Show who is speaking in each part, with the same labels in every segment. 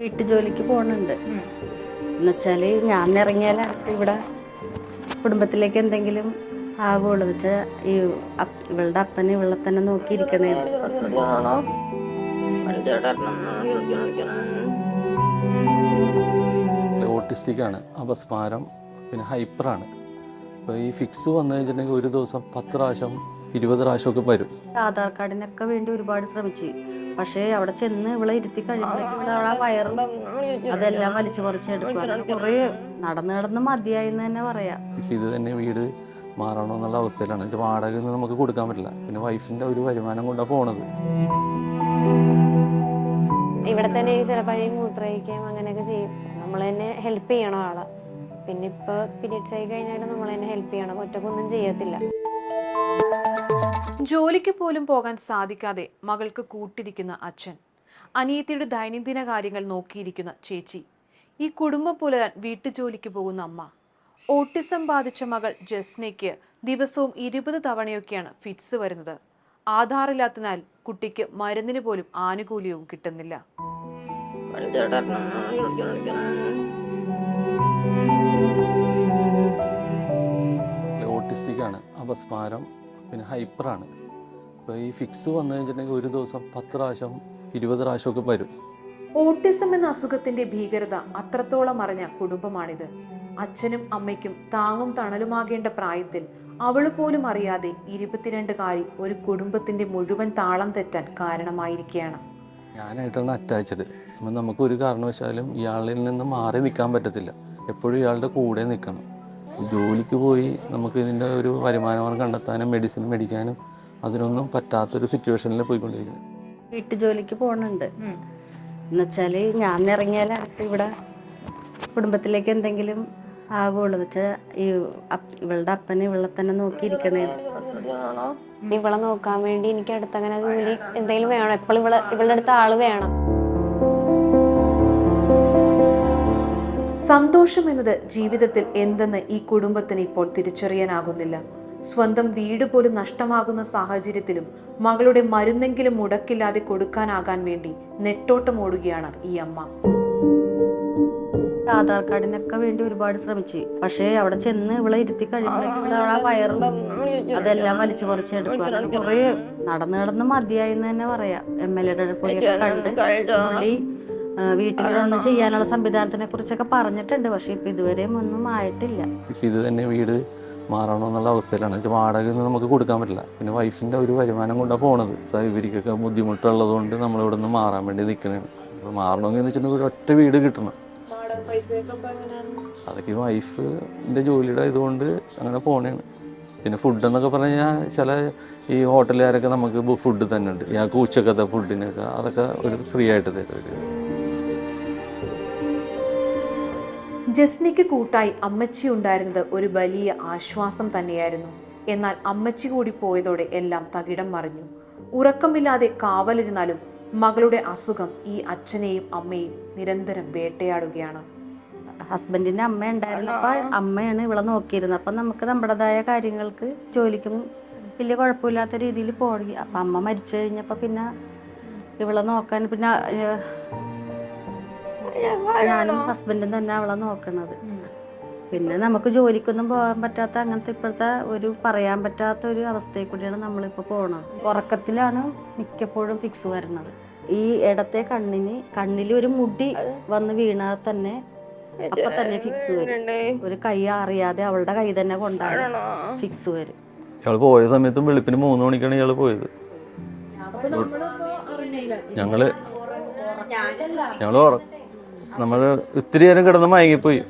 Speaker 1: വീട്ടു ജോലിക്ക് പോകുന്നുണ്ട് എന്നുവെച്ചാൽ ഞാൻ ഇറങ്ങിയാൽ ഇവിടെ കുടുംബത്തിലേക്ക് എന്തെങ്കിലും ആകുള്ളൂ വെച്ചാൽ ഈ ഇവളുടെ അപ്പനെ ഇവളെ തന്നെ നോക്കിയിരിക്കണേ.
Speaker 2: ഓട്ടിസ്റ്റിക് ആണ്. അപസ്മാരം പിന്നെ ഹൈപ്പറാണ് അപ്പോൾ ഈ ഫിക്സ് വന്നു കഴിഞ്ഞിട്ടുണ്ടെങ്കിൽ ഒരു ദിവസം പത്ത് പ്രാവശ്യം ഇരുപത് പ്രാവശ്യമൊക്കെ വരും.
Speaker 1: ആധാർ കാർഡിനൊക്കെ വേണ്ടി ഒരുപാട് ശ്രമിച്ചു. പക്ഷേ അവിടെ ചെന്ന് ഇവിടെ ഇരുത്തി കഴിയുമ്പോഴേക്കും അവിടെ വയറും അതെല്ലാം വലിച്ചു പറിച്ചെടുക്കും കുറേ നടന്ന് നടന്ന് മതിയായി തന്നെ പറയാം.
Speaker 2: ഇത് തന്നെ വീട് മാറണമെന്നുള്ള അവസ്ഥയിലാണ്. ഇത് വാടക ഒന്നും നമുക്ക് കൊടുക്കാൻ പറ്റില്ല. പിന്നെ വൈഫിന്റെ ഒരു വരുമാനം കൊണ്ടാണ് പോണത്.
Speaker 3: ഇവിടെ തന്നെ ചിലപ്പോൾ ഈ മൂത്രയിക്കുകയും അങ്ങനെയൊക്കെ ചെയ്യും. നമ്മൾ തന്നെ ഹെൽപ്പ് ചെയ്യണം ആളെ. പിന്നെ ഇപ്പൊ പീരീഡ്സ് ആയി കഴിഞ്ഞാൽ നമ്മൾ തന്നെ ഹെൽപ്പ് ചെയ്യണം. ഒറ്റക്കൊന്നും ചെയ്യത്തില്ല.
Speaker 4: ജോലിക്ക് പോലും പോകാൻ സാധിക്കാതെ മകൾക്ക് കൂട്ടിരിക്കുന്ന അച്ഛൻ. അനിയത്തിയുടെ ദൈനംദിന കാര്യങ്ങൾ നോക്കിയിരിക്കുന്ന ചേച്ചി. ഈ കുടുംബം പുലരാൻ വീട്ടുജോലിക്ക് പോകുന്ന അമ്മ. ഓട്ടിസം ബാധിച്ച മകൾ ജസ്നയ്ക്ക് ദിവസവും ഇരുപത് തവണയൊക്കെയാണ് ഫിറ്റ്സ് വരുന്നത്. ആധാറില്ലാത്തതിനാൽ കുട്ടിക്ക് മരുന്നിന് പോലും ആനുകൂല്യവും കിട്ടുന്നില്ല.
Speaker 2: ഓട്ടിസ്റ്റിക്കാണ്. അപസ്മാരം. പിന്നെ ഹൈപ്പറാണ്. അപ്പോൾ ഈ ഫിക്സ് വന്നു കഴിഞ്ഞിട്ടുണ്ടെങ്കിൽ ഒരു ദിവസം പത്ത് പ്രാവശ്യം ഇരുപത് പ്രാവശ്യമൊക്കെ വരും.
Speaker 4: ഓട്ടിസം എന്ന അസുഖത്തിന്റെ ഭീകരത അത്രത്തോളം അറിഞ്ഞ കുടുംബമാണിത്. അച്ഛനും അമ്മയ്ക്കും താങ്ങും തണലുമാകേണ്ട പ്രായത്തിൽ അവൾ പോലും അറിയാതെ ഇരുപത്തിരണ്ടുകാരി ഒരു കുടുംബത്തിന്റെ മുഴുവൻ താളം തെറ്റാൻ കാരണമായിരിക്കുകയാണ്.
Speaker 2: ഞാനായിട്ടാണ് അറ്റാച്ച്ഡ് അപ്പം നമുക്ക് ഒരു കാരണവശാലും ഇയാളിൽ നിന്ന് മാറി നിൽക്കാൻ പറ്റത്തില്ല. എപ്പോഴും ഇയാളുടെ കൂടെ നിൽക്കണം. ജോലിക്ക് പോയി നമുക്ക് ഇതിന്റെ ഒരു വരുമാനമാണ് കണ്ടെത്താനും മെഡിസിൻ മേടിക്കാനും അതിനൊന്നും പറ്റാത്തൊരു സിറ്റുവേഷനിൽ പോയിക്കൊണ്ടിരിക്കുന്നത്
Speaker 1: വീട്ടു ജോലിക്ക് പോകുന്നുണ്ട് എന്നുവെച്ചാൽ ഞാൻ ഇറങ്ങിയാൽ ഇവിടെ കുടുംബത്തിലേക്ക് എന്തെങ്കിലും ആകുള്ളൂ. വെച്ചാൽ ഈ ഇവളുടെ അപ്പനെ ഇവളെ തന്നെ നോക്കിയിരിക്കണേ.
Speaker 3: ഇവളെ നോക്കാൻ വേണ്ടി എനിക്ക് അടുത്തങ്ങനെ ജോലി എന്തെങ്കിലും വേണം. എപ്പോഴും ഇവളെ ഇവളുടെ അടുത്ത് ആൾ വേണം.
Speaker 4: സന്തോഷം എന്നത് ജീവിതത്തിൽ എന്തെന്ന് ഈ കുടുംബത്തിന് ഇപ്പോൾ തിരിച്ചറിയാനാകുന്നില്ല. സ്വന്തം വീട് പോലും നഷ്ടമാകുന്ന സാഹചര്യത്തിലും മകളുടെ മരുന്നെങ്കിലും മുടക്കില്ലാതെ കൊടുക്കാനാകാൻ വേണ്ടി നെട്ടോട്ടം ഓടുകയാണ് ഈ അമ്മ.
Speaker 1: ആധാർ കാർഡിനൊക്കെ വേണ്ടി ഒരുപാട് ശ്രമിച്ചു. പക്ഷേ അവിടെ ചെന്ന് ഇവളെ ഇരുത്തി കഴിയുമ്പോൾ ഇവിടെ വയറും അതെല്ലാം വലിച്ചു പറിച്ചെടുക്കും എടുക്കുക കുറേ നടന്ന് നടന്ന് മതിയായി എന്ന് തന്നെ പറയാം. എം എൽ എയുടെ കണ്ട് പുള്ളി വീട്ടിൽ ചെയ്യാനുള്ള സംവിധാനത്തിനെ കുറിച്ചൊക്കെ പറഞ്ഞിട്ടുണ്ട്. പക്ഷെ ഇപ്പൊ ഇതുവരെയും ഒന്നും ആയിട്ടില്ല.
Speaker 2: ഇപ്പൊ ഇത് തന്നെ വീട് മാറണമെന്നുള്ള അവസ്ഥയിലാണ്. ഇത് വാടക ഒന്നും നമുക്ക് കൊടുക്കാൻ പറ്റില്ല. പിന്നെ വൈഫിന്റെ ഒരു വരുമാനം കൊണ്ടാണ് പോണത്. ഇവർക്കൊക്കെ ബുദ്ധിമുട്ടുള്ളത് കൊണ്ട് നമ്മളിവിടെ നിന്ന് മാറാൻ വേണ്ടി നിൽക്കുന്നതാണ് അപ്പോൾ മാറണമെന്ന് വെച്ചിട്ടുണ്ടെങ്കിൽ ഒരു ഒറ്റ വീട് കിട്ടണം. അതൊക്കെ വൈഫിന്റെ ജോലിയുടെ ഇതുകൊണ്ട് അങ്ങനെ പോണേണ്. പിന്നെ ഫുഡ് എന്നൊക്കെ പറഞ്ഞു കഴിഞ്ഞാൽ ചില ഈ ഹോട്ടലുകാരൊക്കെ നമുക്ക് ഫുഡ് തന്നെ ഉണ്ട്. ഞങ്ങൾക്ക് ഉച്ചക്കത്തെ ഫുഡിനൊക്കെ അതൊക്കെ ഒരു ഫ്രീ ആയിട്ട് തരും
Speaker 4: ജസ്നിക്ക് കൂട്ടായി അമ്മച്ചി ഉണ്ടായിരുന്നത് ഒരു വലിയ ആശ്വാസം തന്നെയായിരുന്നു. എന്നാൽ അമ്മച്ചി കൂടി പോയതോടെ എല്ലാം തകിടം മറിഞ്ഞു. ഉറക്കമില്ലാതെ കാവലിരുന്നാലും മകളുടെ അസുഖം ഈ അച്ഛനെയും അമ്മയും നിരന്തരം വേട്ടയാടുകയാണ്.
Speaker 1: ഹസ്ബൻഡിന്റെ അമ്മ ഉണ്ടായിരുന്നപ്പോൾ അമ്മയാണ് ഇവിടെ നോക്കിയിരുന്നത്. അപ്പം നമുക്ക് നമ്മുടേതായ കാര്യങ്ങൾക്ക് ജോലിക്കും വലിയ കുഴപ്പമില്ലാത്ത രീതിയിൽ പോകി അപ്പം അമ്മ മരിച്ചു കഴിഞ്ഞപ്പോൾ പിന്നെ ഇവളെ നോക്കാൻ പിന്നെ ഞാനും ഹസ്ബൻഡും തന്നെ അവളെ നോക്കണത് പിന്നെ നമുക്ക് ജോലിക്കൊന്നും പോകാൻ പറ്റാത്ത അങ്ങനത്തെ ഇപ്പോഴത്തെ ഒരു പറയാൻ പറ്റാത്ത ഒരു അവസ്ഥയിൽ കൂടിയാണ് നമ്മളിപ്പോൾ പോകണത് ഉറക്കത്തിലാണ് മിക്കപ്പോഴും ഫിക്സ് വരുന്നത്. ഈ ഇടത്തെ കണ്ണിന് കണ്ണിൽ ഒരു മുടി വന്ന് വീണാൽ തന്നെ അപ്പൊ തന്നെ ഫിക്സ് വരും. ഒരു കൈ അറിയാതെ അവളുടെ കൈ തന്നെ കൊണ്ടാണ് ഫിക്സ് വരും.
Speaker 2: ഇയാൾ പോയ സമയത്തും വെളുപ്പിന് മൂന്ന് മണിക്കാണ് ഇയാൾ പോയത്. ഞങ്ങൾ ഞങ്ങൾ നമ്മൾ ഇത്തിരി നേരം കിടന്ന് മയങ്ങിപ്പോയി.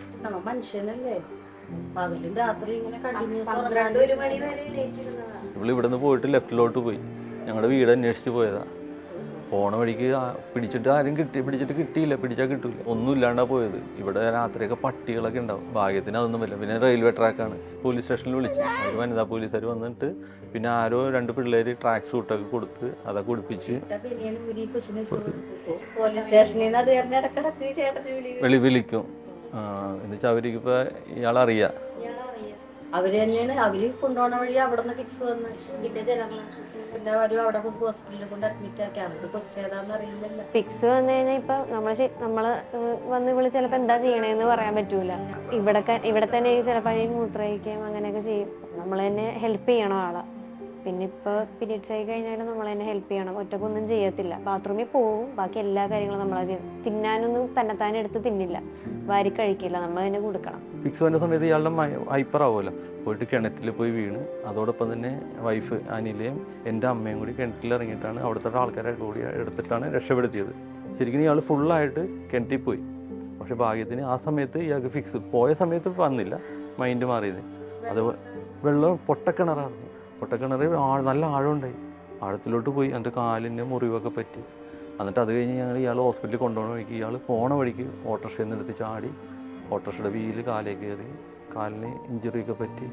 Speaker 2: ഇവൾ ഇവിടെ നിന്ന് പോയിട്ട് ലെഫ്റ്റിലോട്ട് പോയി. ഞങ്ങളുടെ വീട് അന്വേഷിച്ച് പോയതാ. പോണ വഴിക്ക് പിടിച്ചിട്ട് ആരും കിട്ടി പിടിച്ചിട്ട് കിട്ടിയില്ല പിടിച്ചാൽ കിട്ടില്ല ഒന്നും ഇല്ലാണ്ടാ പോയത്. ഇവിടെ രാത്രിയൊക്കെ പട്ടികളൊക്കെ ഉണ്ടാവും. ഭാഗ്യത്തിന് അതൊന്നും പറ്റില്ല പിന്നെ റെയിൽവേ ട്രാക്കാണ്. പോലീസ് സ്റ്റേഷനിൽ വിളിച്ചു. അവർ വനിതാ പോലീസുകാർ വന്നിട്ട് പിന്നെ ആരോ രണ്ട് പിള്ളേര് ട്രാക്ക് സൂട്ടൊക്കെ കൊടുത്ത് അതൊക്കെ കുടിപ്പിച്ച്
Speaker 1: വിളി
Speaker 2: വെളി വിളിക്കും. എന്നുവെച്ചാൽ അവർക്ക് ഇയാളറിയാം.
Speaker 1: അവർ തന്നെയാണ്. അവർ കൊണ്ടുപോണ വഴി അവിടെ നിന്ന് ഫിക്സ് വന്ന്. പിന്നെ ജനറൽ പിന്നെ അവിടെ കൊണ്ട് ഹോസ്പിറ്റലിൽ കൊണ്ട് അഡ്മിറ്റ് ആക്കി. അവർക്ക് കൊച്ചേതാന്ന് അറിയില്ലല്ലോ.
Speaker 3: ഫിക്സ് വന്നു കഴിഞ്ഞാൽ ഇപ്പൊ നമ്മൾ നമ്മൾ വന്ന് വിളി ചിലപ്പോ എന്താ ചെയ്യണേന്ന് പറയാൻ പറ്റൂല. ഇവിടെ ഇവിടെ തന്നെ ചിലപ്പോ മൂത്രയിക്കുകയും അങ്ങനെയൊക്കെ ചെയ്യും. നമ്മൾ തന്നെ ഹെൽപ്പ് ചെയ്യണം ആളെ. പിന്നെ ഇപ്പൊ പീരീഡ്സ് ആയി കഴിഞ്ഞാലും നമ്മൾ തന്നെ ഹെൽപ്പ് ചെയ്യണം. ഒറ്റക്കൊന്നും ചെയ്യത്തില്ല. ബാത്റൂമിൽ പോവും. ബാക്കി എല്ലാ കാര്യങ്ങളും നമ്മളാ ചെയ്യും. തിന്നാനൊന്നും തന്നെത്താനെ എടുത്ത് തിന്നില്ല. വാരി കഴിക്കില്ല. നമ്മൾ തന്നെ കൊടുക്കണം.
Speaker 2: ഫിക്സ് സമയത്ത് ഇയാളുടെ ഹൈപ്പർ ആവുമല്ലോ. പോയിട്ട് കിണറ്റിൽ പോയി വീണ്. അതോടൊപ്പം തന്നെ വൈഫ് അനിലയും എന്റെ അമ്മയും കൂടി കിണറ്റിൽ ഇറങ്ങിയിട്ടാണ് അവിടുത്തെ ആൾക്കാരെ കൂടി എടുത്തിട്ടാണ് രക്ഷപ്പെടുത്തിയത്. ശരിക്കും ഇയാൾ ഫുള്ളായിട്ട് കിണറ്റിൽ പോയി. പക്ഷെ ഭാഗ്യത്തിന് ആ സമയത്ത് ഇയാൾക്ക് ഫിക്സ് പോയ സമയത്ത് വന്നില്ല. മൈൻഡ് മാറിയത്. അത് വെള്ളം പൊട്ടക്കിണറാണ്. പൊട്ടക്കിണറ് ആ നല്ല ആഴമുണ്ടായി. ആഴത്തിലോട്ട് പോയി എന്റെ കാലിന് മുറിവൊക്കെ പറ്റി. എന്നിട്ട് അത് കഴിഞ്ഞ് ഞങ്ങൾ ഇയാൾ ഹോസ്പിറ്റലിൽ കൊണ്ടുപോകണ വഴിക്ക് ഇയാൾ പോണ വഴിക്ക് ഓട്ടോറിക്ഷയിൽ നിന്ന് എടുത്ത് ചാടി. ഓട്ടോറിക്ഷയുടെ വീൽ കാലേ കയറി കാലിന് ഇഞ്ചുറിയൊക്കെ പറ്റി.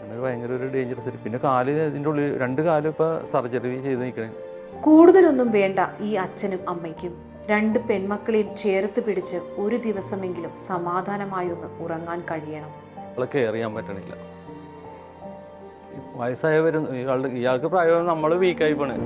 Speaker 2: അങ്ങനെ ഭയങ്കര ഒരു ഡേഞ്ചറസ് ആയി. പിന്നെ കാൽ ഇതിന്റെ ഉള്ളിൽ രണ്ട് കാലും ഇപ്പോൾ സർജറി ചെയ്ത് നിൽക്കണേ
Speaker 4: കൂടുതലൊന്നും വേണ്ട ഈ അച്ഛനും അമ്മയ്ക്കും. രണ്ട് പെൺമക്കളെയും ചേർത്ത് പിടിച്ച് ഒരു ദിവസമെങ്കിലും സമാധാനമായി ഒന്ന് ഉറങ്ങാൻ കഴിയണം.
Speaker 2: ഇയാളെ കെയർ ചെയ്യാൻ പറ്റണില്ല. വയസ്സായവരും ഇയാളുടെ ഇയാൾക്ക് പ്രായം നമ്മൾ വീക്കായി പോണേ.